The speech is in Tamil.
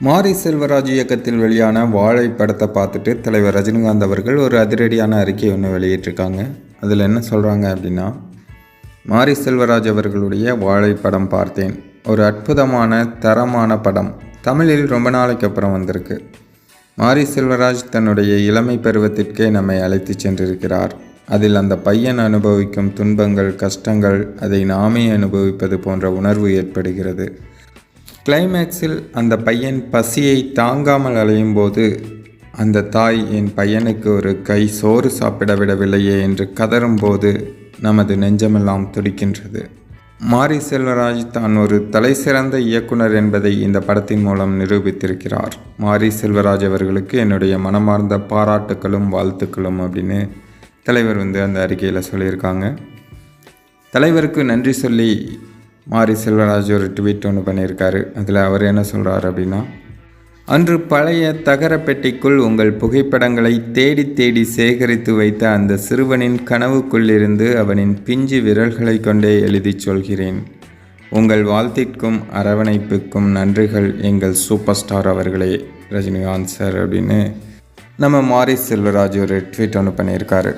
மாரி செல்வராஜ் இயக்கத்தில் வெளியான வாழை படத்தை பார்த்துட்டு தலைவர் ரஜினிகாந்த் அவர்கள் ஒரு அதிரடியான அறிக்கை ஒன்று வெளியிட்டிருக்காங்க. அதில் என்ன சொல்கிறாங்க அப்படின்னா மாரி செல்வராஜ் அவர்களுடைய வாழை படம் பார்த்தேன். ஒரு அற்புதமான தரமான படம். தமிழில் ரொம்ப நாளைக்கு அப்புறம் வந்திருக்கு. மாரி செல்வராஜ் தன்னுடைய இளமை பருவத்திற்கே நம்மை அழைத்து சென்றிருக்கிறார். அதில் அந்த பையன் அனுபவிக்கும் துன்பங்கள் கஷ்டங்கள் அதை நாமே அனுபவிப்பது போன்ற உணர்வு ஏற்படுகிறது. கிளைமேக்ஸில் அந்த பையன் பசியை தாங்காமல் அலையும் போது அந்த தாய் என் பையனுக்கு ஒரு கை சோறு சாப்பிட விடவில்லையே என்று கதறும்போது நமது நெஞ்சமெல்லாம் துடிக்கின்றது. மாரி செல்வராஜ் தான் ஒரு தலைசிறந்த இயக்குனர் என்பதை இந்த படத்தின் மூலம் நிரூபித்திருக்கிறார். மாரி செல்வராஜ் அவர்களுக்கு என்னுடைய மனமார்ந்த பாராட்டுக்களும் வாழ்த்துக்களும் அப்படின்னு தலைவர் வந்து அந்த அறிக்கையில் சொல்லியிருக்காங்க. தலைவருக்கு நன்றி சொல்லி மாரி செல்வராஜ் ஒரு ட்வீட் ஒன்று பண்ணியிருக்காரு. அதில் அவர் என்ன சொல்கிறார் அப்படின்னா அன்று பழைய தகர பெட்டிக்குள் உங்கள் புகைப்படங்களை தேடி தேடி சேகரித்து வைத்த அந்த சிறுவனின் கனவுக்குள்ளிருந்து அவனின் பிஞ்சு விரல்களை கொண்டே எழுதிச் சொல்கிறேன். உங்கள் வாழ்த்திற்கும் அரவணைப்புக்கும் நன்றிகள் எங்கள் சூப்பர் ஸ்டார் அவர்களே. ரஜினிகாந்த் சார் அப்படின்னு நம்ம மாரி செல்வராஜ் ஒரு ட்வீட் ஒன்று பண்ணியிருக்காரு.